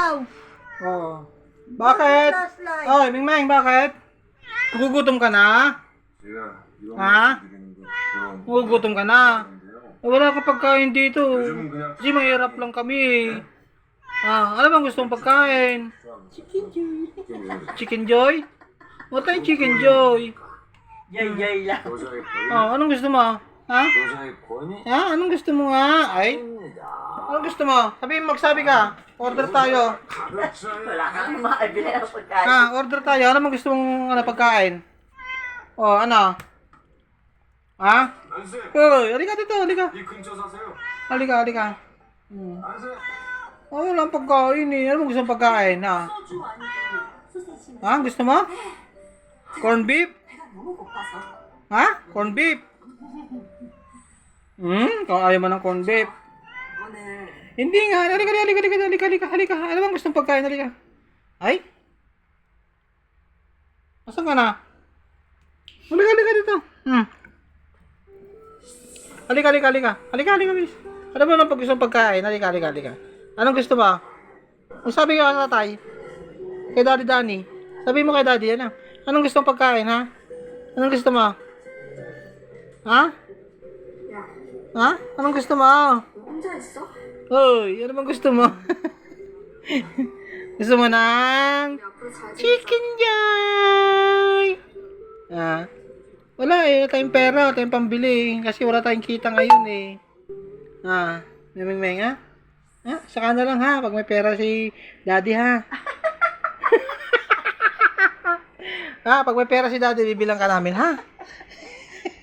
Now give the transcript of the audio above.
Oh. Bakit? Oy, Mingmang, bakit? Gugutom ka na? Ha? Gugutom ka na? Eh, wala ka pagkain dito. Kasi mahirap lang kami. Eh. Ah, ano alam ang gustong pagkain? Chicken Joy? Chicken What kind Chicken Joy? Yay, yay lang. Oh, anong gusto mo? Ha? Ha? Anong gusto mo nga? Ay? Anong gusto mo? Sabihin, magsabi ka. Order tayo. Wala kang maibili ng pagkain. Ha, order tayo. Ano mong gusto mong ano, pagkain? O, oh, ano? Ha? Uy, halika dito, halika. Halika, halika. Hmm. Oh, wala ang pagkain eh. Ano mong gusto mong pagkain, ha? Ha? Gusto mo? Corn beef? Ha? Corn beef? Hmm? Kung ayaw mo ng corn beef. Hindi nga. Halika, halika, halika, halika, halika, halika. Ano bang gustong pagkain? Halika. Ay? Asan ka na? Halika, halika dito. Hmm. Halika, halika, halika. Halika, halika, miss. Ano ba nang pag pagkain? Halika, halika, halika. Anong gusto ba? Ang sabi ka sa tatay, kay Daddy Danny, sabi mo kay Daddy, ano? Anong gusto mong pagkain, ha? Anong gusto mo? Ha? Ha? Anong gusto mo? Ano gusto mo? Hoy, ano bang gusto mo? gusto mo ng chicken joy? Ah, wala eh, wala tayong pera, wala tayong pambili eh, kasi wala tayong kita ngayon eh. Ah, namimeng ha? Ah? Ah, ha? Saka na lang ha, pag may pera si daddy ha. ha, ah, pag may pera si daddy, bibilang ka namin ha.